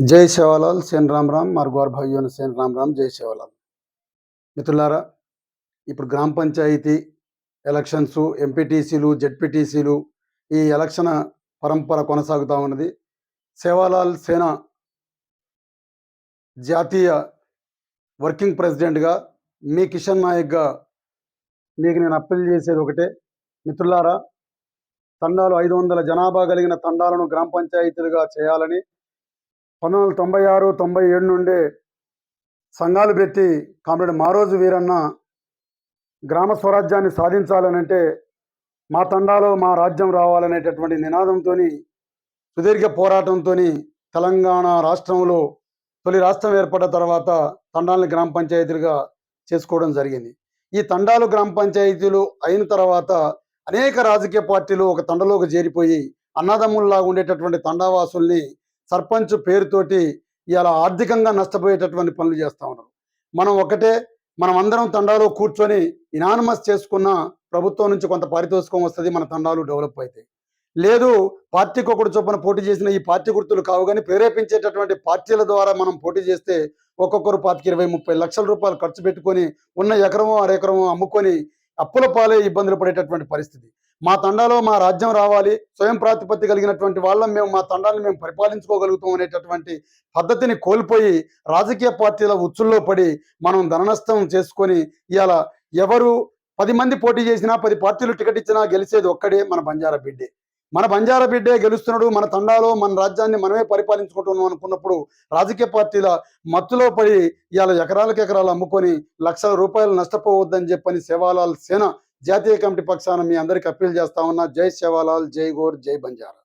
జై సేవాలాల్ సేన్ రామ్ రామ్ మరి గౌర్ సేన్ రామ్ రామ్ జై సేవాలాల్. మిత్రులారా ఇప్పుడు గ్రామ పంచాయతీ ఎలక్షన్స్ ఎంపీటీసీలు జెడ్పీటీసీలు ఈ ఎలక్షన్ పరంపర కొనసాగుతూ ఉన్నది. సేవాలాల్ సేన జాతీయ వర్కింగ్ ప్రెసిడెంట్గా మీ కిషన్ నాయక్గా మీకు నేను అప్పీల్ చేసేది ఒకటే. మిత్రులారా తండాలు ఐదు వందల జనాభా కలిగిన తండాలను గ్రామ పంచాయతీలుగా చేయాలని పంతొమ్మిది వందల తొంభై ఆరు తొంభై ఏడు నుండి సంఘాలు పెట్టి కామ్రేడ్ మారోజు వీరన్న గ్రామ స్వరాజ్యాన్ని సాధించాలనంటే మా తండాలో మా రాజ్యం రావాలనేటటువంటి నినాదంతో సుదీర్ఘ పోరాటంతో తెలంగాణ రాష్ట్రంలో తొలి రాష్ట్రం ఏర్పడ్డ తర్వాత తండాలను గ్రామ పంచాయతీలుగా చేసుకోవడం జరిగింది. ఈ తండాలు గ్రామ పంచాయతీలు అయిన తర్వాత అనేక రాజకీయ పార్టీలు ఒక తండలోకి చేరిపోయి అన్నదమ్ముల్లాగా ఉండేటటువంటి తండావాసుల్ని సర్పంచ్ పేరుతోటి ఇలా ఆర్థికంగా నష్టపోయేటటువంటి పనులు చేస్తూ ఉన్నారు. మనం ఒకటే మనం అందరం తండాలో కూర్చొని ఇనానమస్ చేసుకున్న ప్రభుత్వం నుంచి కొంత పారితోషికం వస్తుంది మన తండాలు డెవలప్ అవుతాయి. లేదు పార్టీకి ఒకటి చొప్పున పోటీ చేసిన ఈ పార్టీ గుర్తులు కావు కానీ ప్రేరేపించేటటువంటి పార్టీల ద్వారా మనం పోటీ చేస్తే ఒక్కొక్కరు పార్టీకి ఇరవై ముప్పై లక్షల రూపాయలు ఖర్చు పెట్టుకొని ఉన్న ఎకరమో అరెకరమో అమ్ముకొని అప్పుల పాలే ఇబ్బందులు పడేటటువంటి పరిస్థితి. మా తండాలో మా రాజ్యం రావాలి స్వయం ప్రాతిపత్తి కలిగినటువంటి వాళ్ళం మేము మా తండాన్ని మేము పరిపాలించుకోగలుగుతాం అనేటటువంటి పద్ధతిని కోల్పోయి రాజకీయ పార్టీల ఉచ్చుల్లో పడి మనం ధననష్టం చేసుకొని ఇవాళ ఎవరు పది మంది పోటీ చేసినా పది పార్టీలు టికెట్ ఇచ్చినా గెలిచేది ఒక్కడే మన బంజారా బిడ్డే. మన బంజారా బిడ్డే గెలుస్తున్నాడు మన తండాలో మన రాజ్యాన్ని మనమే పరిపాలించుకుంటున్నాం అనుకున్నప్పుడు రాజకీయ పార్టీల మత్తులో పడి ఇవాళ ఎకరాలకు ఎకరాలు అమ్ముకొని లక్షల రూపాయలు నష్టపోవద్దని చెప్పని సేవాలాల్ సేన జాతీయ కమిటీ పక్షాన మీ అందరికి అప్పీల్ చేస్తా ఉన్నా. జై శివాలాల్ జై గోర్ జై బంజారా.